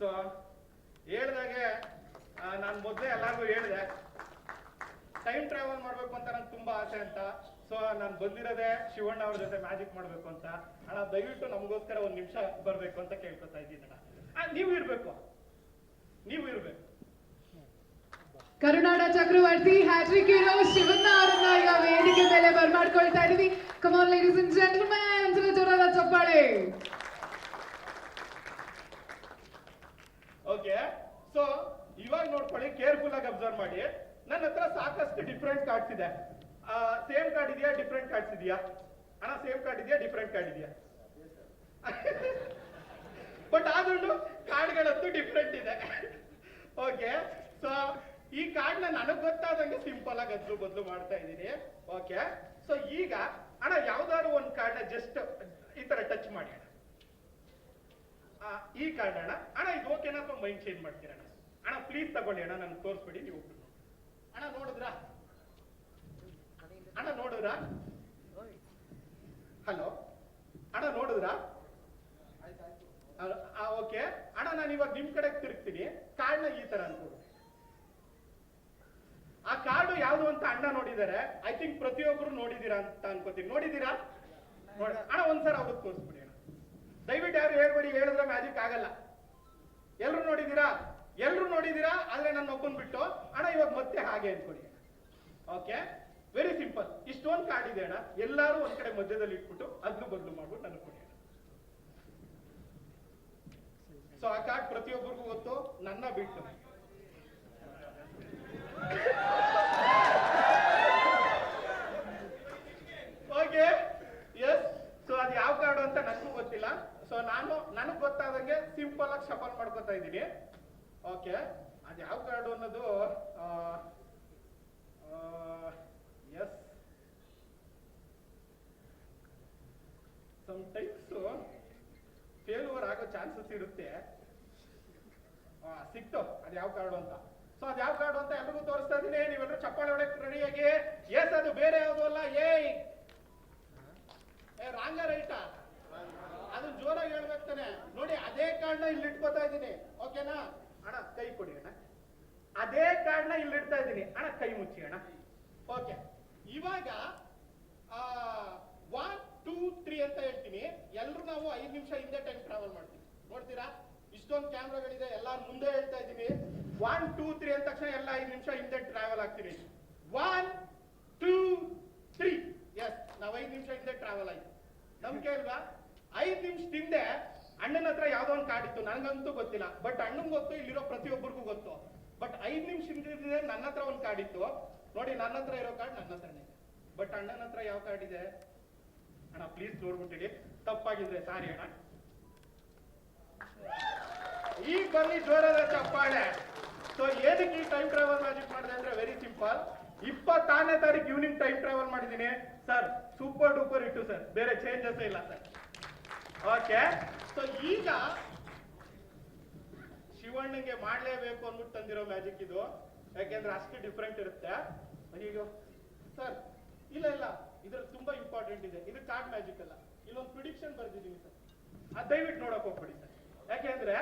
So ಹೇಳ್ದಾಗೆ ನಾನು ಮೊದಲೇ ಎಲ್ಲರಿಗೂ ಹೇಳಿದೆ ಟೈಮ್ ಟ್ರಾವೆಲ್ ಮಾಡ್ಬೇಕು ಅಂತ ನಂಗೆ ತುಂಬಾ ಆಸೆ ಅಂತ. ಸೊ ನಾನು ಬಂದಿರೋದೇ ಶಿವಣ್ಣ ಅವ್ರ ಜೊತೆ ಮ್ಯಾಜಿಕ್ ಮಾಡ್ಬೇಕು ಅಂತ. ಅಣ್ಣ, ದಯವಿಟ್ಟು ನಮಗೋಸ್ಕರ ಒಂದ್ ನಿಮಿಷ ಬರ್ಬೇಕು ಅಂತ ಕೇಳ್ಕೊತಾ ಇದ್ದೀನಿ ನೀವು ಇರ್ಬೇಕು. ನೀವು ಇರ್ಬೇಕು. ಕರುನಾಡ ಚಕ್ರವರ್ತಿ, ಹ್ಯಾಟ್ರಿಕ್ ಹೀರೋ, ಶಿವಣ್ಣ ಅವರನ್ನ ಈಗ ವೇದಿಕೆ ಮೇಲೆ ಬರ್ಮಾಡ್ಕೊಳ್ತಾ ಇದೀವಿ. ಕಮಾನ್ ಲೇಡೀಸ್ ಅಂಡ್ ಜೆಂಟಲ್ಮನ್ ಜೋರಾದ ಚಪ್ಪಾಳೆ ಓಕೆ ಸೊ ಇವಾಗ ನೋಡ್ಕೊಳ್ಳಿ ಕೇರ್ಫುಲ್ ಆಗಿ ಅಬ್ಸರ್ವ್ ಮಾಡಿ. ನನ್ನ ಹತ್ರ ಸಾಕಷ್ಟು ಡಿಫ್ರೆಂಟ್ ಕಾರ್ಡ್ಸ್ ಇದೆ. ಸೇಮ್ ಕಾರ್ಡ್ ಇದೆಯಾ ಡಿಫ್ರೆಂಟ್ ಕಾರ್ಡ್ಸ್ ಇದೆಯಾ? ಅಣ್ಣ ಸೇಮ್ ಕಾರ್ಡ್ ಇದೆಯಾ ಡಿಫ್ರೆಂಟ್ ಕಾರ್ಡ್ ಇದೆಯಾ? ಬಟ್ ಆದ್ರೂ ಕಾರ್ಡ್ಗಳಂತೂ ಡಿಫ್ರೆಂಟ್ ಇದೆ. ಓಕೆ ಸೊ ಈ ಕಾರ್ಡ್ನ ನನಗ್ ಗೊತ್ತಾದಂಗೆ ಸಿಂಪಲ್ ಆಗಿ ಅದ್ಲು ಬದಲು ಮಾಡ್ತಾ ಇದ್ದೀನಿ. ಓಕೆ ಸೊ ಈಗ, ಅಣ್ಣ, ಯಾವ್ದಾದ್ರು ಒಂದು ಕಾರ್ಡ್ನ ಜಸ್ಟ್ ಈ ತರ ಟಚ್ ಮಾಡಿ ಈ ಕಾರ್ಡ್ ಅಣ್ಣ. ಅಣ್ಣ, ಇದು ಓಕೆನಾ ಅಥವಾ ಮೈಂಡ್ ಚೇಂಜ್ ಮಾಡ್ತೀರಣ್ಣ ಅಣ್ಣ? ಪ್ಲೀಸ್ ತಗೊಳ್ಳಿ ಅಣ್ಣ ನನ್ಗೆ ತೋರಿಸ್ಬಿಡಿ, ನೀವು. ಅಣ್ಣ, ನೋಡಿದ್ರಾ? ಅಣ್ಣ, ನೋಡಿದ್ರಾ? ಹಲೋ ಅಣ್ಣ, ನೋಡಿದ್ರಾ? ಓಕೆ ಅಣ್ಣ, ನಾನು ಇವಾಗ ನಿಮ್ ಕಡೆ ತಿರುಗ್ತೀನಿ. ಕಾರ್ಡ್ನ ಈ ತರ ಅನ್ಕೊಡು. ಆ ಕಾರ್ಡು ಯಾವ್ದು ಅಂತ ಅಣ್ಣ ನೋಡಿದ್ದಾರೆ ಐ ಥಿಂಕ್ ಪ್ರತಿಯೊಬ್ರು ನೋಡಿದೀರಾ ಅಂತ ಅನ್ಕೋತೀನಿ ನೋಡಿದೀರಾ? ನೋಡಿ ಅಣ್ಣ, ಒಂದ್ಸಲ ಅವ್ರಿಗೆ ತೋರಿಸ್ಬಿಡಿ ದಯವಿಟ್ಟು ಯಾರು ಹೇಳ್ಬೇಡಿ, ಹೇಳಿದ್ರೆ ಮ್ಯಾಜಿಕ್ ಆಗಲ್ಲ. ಎಲ್ರು ನೋಡಿದೀರಾ ಎಲ್ರು ನೋಡಿದೀರಾ ಆದ್ರೆ ನನ್ನ ಒಬ್ಬನ್ ಬಿಟ್ಟು, ಅಣ್ಣ, ಇವಾಗ ಮತ್ತೆ ಹಾಗೆ ಅನ್ಕೊಡಿ ಓಕೆ ವೆರಿ ಸಿಂಪಲ್ ಇಷ್ಟೊಂದು ಕಾರ್ಡ್ ಇದೆ ಅಣ್ಣ. ಎಲ್ಲರೂ ಒಂದ್ ಕಡೆ ಮಧ್ಯದಲ್ಲಿ ಇಟ್ಬಿಟ್ಟು ಅದ್ನು ಬದಲು ಮಾಡ್ಬಿಟ್ಟು ನನಗೆ ಕೊಡಿ ಸೊ ಆ ಕಾರ್ಡ್ ಪ್ರತಿಯೊಬ್ಬರಿಗೂ ಗೊತ್ತು, ನನ್ನ ಬಿಟ್ಟು ಓಕೆ ಎಸ್ ಸೊ ಅದು ಯಾವ ಕಾರ್ಡು ಅಂತ ನನಗೂ ಗೊತ್ತಿಲ್ಲ ಸೊ ನಾನು ನನಗೆ ಗೊತ್ತಾದಂಗೆ ಸಿಂಪಲ್ ಆಗಿ ಶಫಲ್ ಮಾಡ್ಕೊತಾ ಇದ್ದೀನಿ ಓಕೆ ಅದು ಯಾವ ಕಾರ್ಡು ಅನ್ನೋದು ಎಸ್ ಸಮ್ ಟೈಮ್ಸ್ ಫೇಲ್ಯೂರ್ ಆಗೋ ಚಾನ್ಸಸ್ ಇರುತ್ತೆ. ಸಿಕ್ತು. ಅದು ಯಾವ ಕಾರ್ಡು ಅಂತ. ಸೊ ಅದು ಯಾವ ಕಾರ್ಡು ಅಂತ ಎಲ್ರಿಗೂ ತೋರಿಸ್ತಾ ಇದ್ದೀನಿ. ನೀವೆಲ್ಲರೂ ಚಪ್ಪಾಳೆ ಹೊಡಕ್ ರೆಡಿಯಾಗಿ ಎಸ್ ಅದು ಬೇರೆ ಯಾವುದು ಅಲ್ಲ. ಏ ರಾಂಗ ರೈಟಾ ಜೋರಾಗಿ ಹೇಳ್ಬೇಕು ತಾನೆ. ನೋಡಿ, ಅದೇ ಕಾರ್ಡ್ನ ಇಲ್ಲಿ ಇಟ್ಕೋತಾ ಇದ್ದೀನಿ. ಓಕೆನಾ ಅಣ್ಣ? ಕೈ ಕೊಡಿ ಅಣ್ಣ. ಅದೇ ಕಾರ್ಡ್ನ ಇಲ್ಲಿ ಇಡ್ತಾ ಇದ್ದೀನಿ. ಅಣ್ಣ, ಕೈ ಮುಚ್ಚಿ ಅಣ್ಣ. ಓಕೆ ಇವಾಗ ಒನ್ ಟೂ ತ್ರೀ ಅಂತ ಹೇಳ್ತೀನಿ. ಎಲ್ಲರೂ ನಾವು ಐದು ನಿಮಿಷ ಹಿಂದೆ ಟೈಮ್ ಟ್ರಾವೆಲ್ ಮಾಡ್ತೀವಿ. ನೋಡ್ತೀರಾ? ಇಷ್ಟೊಂದು ಕ್ಯಾಮ್ರಾಗಳಿದೆ ಎಲ್ಲ ಮುಂದೆ ಹೇಳ್ತಾ ಇದ್ದೀನಿ. ಒನ್ ಟೂ ತ್ರೀ ಅಂದ ತಕ್ಷಣ ಎಲ್ಲ ಐದು ನಿಮಿಷ ಹಿಂದೆ ಟ್ರಾವೆಲ್ ಆಗ್ತೀನಿ ಒನ್ ಟೂ ತ್ರೀ ಎಸ್ ನಾವು ಐದು ನಿಮಿಷ ಹಿಂದೆ ಟ್ರಾವೆಲ್ ಆಯ್ತು. ನಮ್ಗೆ ಅಲ್ವಾ? ಐದು ನಿಮಿಷ ಹಿಂದೆ ಅಣ್ಣನ ಹತ್ರ ಯಾವ್ದೋ ಒಂದು ಕಾರ್ಡ್ ಇತ್ತು. ನನಗಂತೂ ಗೊತ್ತಿಲ್ಲ. ಬಟ್ ಅಣ್ಣಂಗ್ ಗೊತ್ತು, ಇಲ್ಲಿರೋ ಪ್ರತಿಯೊಬ್ಬರಿಗೂ ಗೊತ್ತು. ಬಟ್ ಐದು ನಿಮಿಷ ನನ್ನ ಹತ್ರ ಒಂದು ಕಾರ್ಡ್ ಇತ್ತು. ನೋಡಿ, ನನ್ನ ಹತ್ರ ಇರೋ ಕಾರ್ಡ್ ನನ್ನ ಹತ್ರನೇ ಬಟ್ ಅಣ್ಣನ ಹತ್ರ ಯಾವ ಕಾರ್ಡ್ ಇದೆ? ಅಣ್ಣ ಪ್ಲೀಸ್ ನೋಡ್ಬಿಟ್ಟಿಡಿ. ತಪ್ಪಾಗಿದ್ರೆ ಸಾರಿ ಅಣ್ಣ. ಈಗ ಬನ್ನಿ, ಜೋರದ ಚಪ್ಪಾಳೆ. ಸೊ ಏನಕ್ಕೆ ಈ ಟೈಮ್ ಟ್ರಾವೆಲ್ ಮ್ಯಾಜಿಕ್ ಮಾಡಿದೆ ಅಂದ್ರೆ ವೆರಿ ಸಿಂಪಲ್ ಇಪ್ಪತ್ತಾರನೇ ತಾರೀಕು ಈವ್ನಿಂಗ್ ಟೈಮ್ ಟ್ರಾವೆಲ್ ಮಾಡಿದ್ದೀನಿ. ಸರ್ ಸೂಪರ್ ಡೂಪರ್ ಇಟ್ಟು ಸರ್ ಬೇರೆ ಚೇಂಜಸ್ ಇಲ್ಲ ಸರ್ ಓಕೆ? ಸೊ ಈಗ ಶಿವಣ್ಣಗೆ ಮಾಡ್ಲೇಬೇಕು ಅಂದ್ಬಿಟ್ಟು ತಂದಿರೋ ಮ್ಯಾಜಿಕ್ ಇದು. ಯಾಕೆಂದ್ರೆ ಅಷ್ಟು ಡಿಫ್ರೆಂಟ್ ಇರುತ್ತೆ. ಈಗ ಸರ್ ಇಲ್ಲ ಇಲ್ಲ. ಇದ್ರಲ್ಲಿ ತುಂಬಾ ಇಂಪಾರ್ಟೆಂಟ್ ಇದೆ. ಇದು ಕಾರ್ಡ್ ಮ್ಯಾಜಿಕ್ ಅಲ್ಲ. ಇಲ್ಲೊಂದು ಪ್ರಿಡಿಕ್ಷನ್ ಬರ್ದಿದ್ದೀನಿ ಸರ್ ಆ ದಯವಿಟ್ಟು ನೋಡಕ್ ಹೋಗ್ಬಿಡಿ ಸರ್ ಯಾಕೆಂದ್ರೆ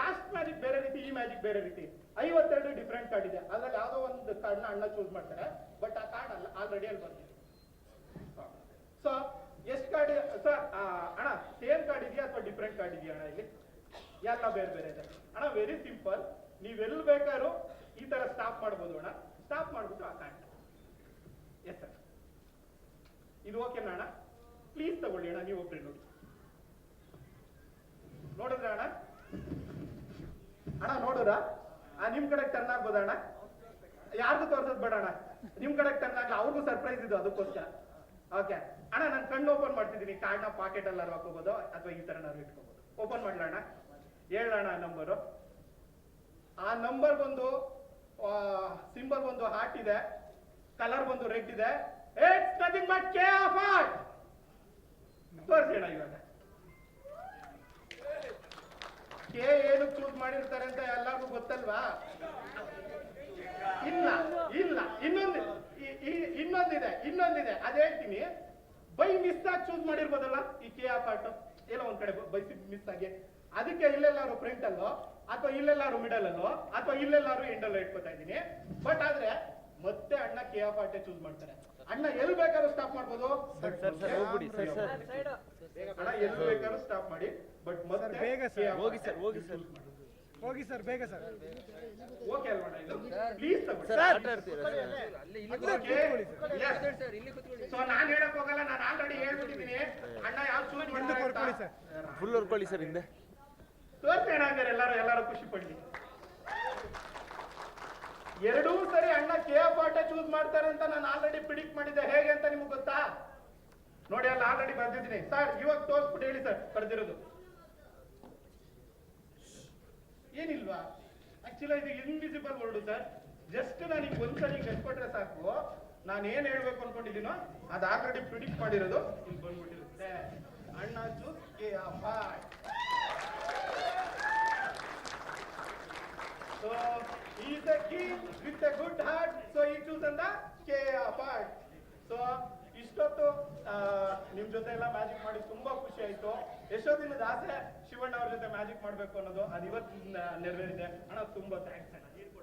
ಲಾಸ್ಟ್ ಮ್ಯಾಜಿಕ್ ಬೇರೆ ರೀತಿ, ಈ ಮ್ಯಾಜಿಕ್ ಬೇರೆ ರೀತಿ. ಐವತ್ತೆರಡು ಡಿಫ್ರೆಂಟ್ ಕಾರ್ಡ್ ಇದೆ. ಅದ್ರಲ್ಲಿ ಯಾವ್ದೋ ಒಂದು ಕಾರ್ಡ್ನ ಅಣ್ಣ ಚೂಸ್ ಮಾಡ್ತಾರೆ. ಬಟ್ ಆ ಕಾರ್ಡ್ ಅಲ್ಲ ಆಲ್ರೆಡಿ ಅಲ್ಲಿ ಬಂದಿದೆ. ಸೊ ಎಷ್ಟು ಕಾರ್ಡ್ ಸರ್ ಅಣ್ಣ ಸೇಮ್ ಕಾರ್ಡ್ ಇದೆಯಾ ಅಥವಾ ಡಿಫ್ರೆಂಟ್ ಕಾರ್ಡ್ ಇದೆಯಾ ಅಣ್ಣ ಇಲ್ಲಿ? ಎಲ್ಲ ಬೇರೆ ಬೇರೆ ಇದೆ? ಅಣ್ಣ ವೆರಿ ಸಿಂಪಲ್ ನೀವೆಲ್ಲಿ ಬೇಕಾದ್ರೂ ಈ ತರ ಸ್ಟಾಪ್ ಮಾಡ್ಬೋದು ಅಣ್ಣ. ಸ್ಟಾಪ್ ಮಾಡ್ಬಿಟ್ಟು ಆ ಕಾರ್ಡ್ ಎಸ್ ಸರ್ ಇದು ಓಕೆನಾ ಅಣ್ಣ. ಪ್ಲೀಸ್ ತಗೊಳ್ಳಿ ಅಣ್ಣ, ನೀವು ಒಬ್ರಿ ನೋಡಿ. ನೋಡಿದ್ರ ಅಣ್ಣ? ಅಣ್ಣ ನೋಡುದ ನಿಮ್ ಕಡೆ ಟರ್ನ್ ಆಗ್ಬೋದ ಅಣ್ಣ? ಯಾರ್ದು ತೋರ್ಸೋದ್ ಬೇಡ ಅಣ್ಣ. ನಿಮ್ ಕಡೆ ಟರ್ನ್ ಅವ್ರಿಗೂ ಸರ್ಪ್ರೈಸ್ ಇದು, ಅದಕ್ಕೋಸ್ಕರ. ಓಕೆ ಅಣ್ಣ, ನಾನು ಕಣ್ಣು ಓಪನ್ ಮಾಡ್ತಿದ್ದೀನಿ. ಕಾರ್ಡ್ನ ಪಾಕೆಟ್ ಅಲ್ಲಿ ಹಾಕೋಬಹುದು ಅಥವಾ ಈ ತರ ನಾನು ಇಟ್ಕೋಬಹುದು ಓಪನ್ ಮಾಡ್ಲಣ್ಣ ಹೇಳೋಣ ನಂಬರು ಆ ನಂಬರ್ ಬಂದು ಸಿಂಬಲ್ ಒಂದು ಹಾರ್ಟ್ ಇದೆ. ಕಲರ್ ಬಂದು ರೆಡ್ ಇದೆ. It's nothing but K of heart ತೋರಿಸೋಣ ಇವಾಗ. ಕೆ ಏನು ಚೂಸ್ ಮಾಡಿರ್ತಾರೆ ಅಂತ ಎಲ್ಲರಿಗೂ ಗೊತ್ತಲ್ವಾ? ಇಲ್ಲ ಇಲ್ಲ, ಇನ್ನೊಂದು. ಇನ್ನೊಂದಿದೆ ಇನ್ನೊಂದಿದೆ. ಅದ್ ಹೇಳ್ತೀನಿ. ಬೈ ಮಿಸ್ ಆಗಿ ಚೂಸ್ ಮಾಡಿರ್ಬೋದಲ್ಲ ಈ ಕೆ ಆ ಪಾರ್ಟ್ ಏನೋ ಒಂದ್ ಕಡೆ ಬೈ ಮಿಸ್ ಆಗಿ. ಅದಕ್ಕೆ ಇಲ್ಲೆಲ್ಲಾರು ಪ್ರಿಂಟ್ ಅಲ್ಲೋ ಅಥವಾ ಇಲ್ಲೆಲ್ಲಾರು ಮಿಡಲ್ ಅಲ್ಲೋ ಅಥವಾ ಇಲ್ಲೆಲ್ಲಾರು ಎಂಡಲ್ಲೋ ಇಟ್ಕೊತಾ ಇದೀನಿ ಬಟ್ ಆದ್ರೆ ಮತ್ತೆ ಅಣ್ಣ ಕೆ ಆ ಪಾರ್ಟೆ ಟಿ ಚೂಸ್ ಮಾಡ್ತಾರೆ. ಅಣ್ಣ ಎಲ್ ಬೇಕಾದ್ರೂ ಸ್ಟಾಪ್ ಮಾಡ್ಬೋದು. ಸರ್ ಸರ್ ಹೋಗ್ಬಿಡಿ ಸರ್ ಸರ್ ಅಣ್ಣ ಎಲ್ ಬೇಕಾದ್ರೂ ಸ್ಟಾಪ್ ಮಾಡಿ. ಬಟ್ ಮತ್ತೆ. ಹೋಗಿ ಸರ್ ಹೋಗಿ ಸರ್ ಹೋಗಿ ಸರ್ ಬೇಗ ಸರ್. ಓಕೆ ಅಲ್ವಾ ಇದು? ಪ್ಲೀಸ್ ತಗೊಳ್ಳಿ. ಸರ್ ಸೊ ನಾನ್ ಹೇಳಕ್ ಹೋಗಲ್ಲ ನಾನು ಆಲ್ರೆಡಿ ಹೇಳ್ಬಿಟ್ಟಿದ್ದೀನಿ. ಅಣ್ಣ ಯಾವ ಚೂಸ್ ಬಂದು ಕೊಡ್ಕೊಳ್ಳಿ ಸರ್. ಫುಲ್ ಹೊರ್ಕೊಳ್ಳಿ ಸರ್ ಹಿಂದೆ. ತೋರ್ಸೋಣ ಹಂಗಾರೆ ಎಲ್ಲರೂ ಎಲ್ಲರೂ ಖುಷಿ ಪಡ್ಲಿ. ಎರಡೂ ಸರಿ ಅಣ್ಣ ಕೆ ಎಫ್ ಆಟ ಚೂಸ್ ಮಾಡ್ತಾರೆ ಅಂತ ನಾನು ಆಲ್ರೆಡಿ ಪ್ರಿಡಿಕ್ಟ್ ಮಾಡಿದ್ದೆ. ಹೇಗೆ ಅಂತ ನಿಮ್ಗೆ ಗೊತ್ತಾ? ನೋಡಿ ಅಲ್ಲಿ ಆಲ್ರೆಡಿ ಬರ್ದಿದ್ದೀನಿ ಸರ್ ಇವಾಗ ತೋರ್ಸ್ಬಿಟ್ಟು ಹೇಳಿ ಸರ್ ಬರ್ದಿರೋದು ಏನಿಲ್ವಾ? ಆಕ್ಚುಲಿ ಇದು ಇನ್ವಿಸಿಬಲ್ ವರ್ಡ್ ಸರ್ ಜಸ್ಟ್ ನನಗೆ ಒಂದ್ಸರಿ ಕಟ್ಕೊಟ್ರೆ ಸಾಕು. ನಾನು ಏನ್ ಹೇಳ್ಬೇಕು ಅನ್ಕೊಂಡಿದ್ದೀನೋ ಅದು ಆಲ್ರೆಡಿ ಪ್ರಿಡಿಕ್ಟ್ ಮಾಡಿರೋದು. ಇಲ್ಲಿ ಬಂದ್ಬಿಟ್ಟಿರುತ್ತೆ. ಅಣ್ಣ choose K F so he is key with with good good so So, he chosen K part. So, ಇಷ್ಟೊತ್ತು ನಿಮ್ಮ ನಿಮ್ ಜೊತೆ ಎಲ್ಲ ಮ್ಯಾಜಿಕ್ ಮಾಡಿ ತುಂಬಾ ಖುಷಿ ಆಯ್ತು. ಎಷ್ಟೋ ದಿನದ ಆಸೆ ಶಿವಣ್ಣ ಅವ್ರ ಜೊತೆ ಮ್ಯಾಜಿಕ್ ಮಾಡ್ಬೇಕು ಅನ್ನೋದು ಅದು ಇವತ್ತು ನೆರವೇರಿದೆ. ಅಣ್ಣ, ತುಂಬಾ ಥ್ಯಾಂಕ್ಸ್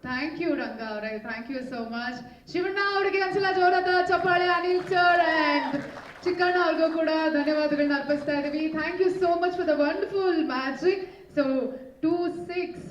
ಥ್ಯಾಂಕ್ ಯು ರಂಗ ಅವರೇ. Thank you so much Shivanna ಅವರಿಗೆ ಒಂದ್ಸಲ ಜೋರಾದ ಚಪ್ಪಾಳೆ, ಅನಿಲ್ ಸರ್ ಅಂಡ್ ಚಿಕ್ಕಣ್ಣ ಅವ್ರಿಗೂ ಕೂಡ ಧನ್ಯವಾದಗಳನ್ನ ಅರ್ಪಿಸ್ತಾ ಇದೀವಿ. Thank you so much for the wonderful magic so two six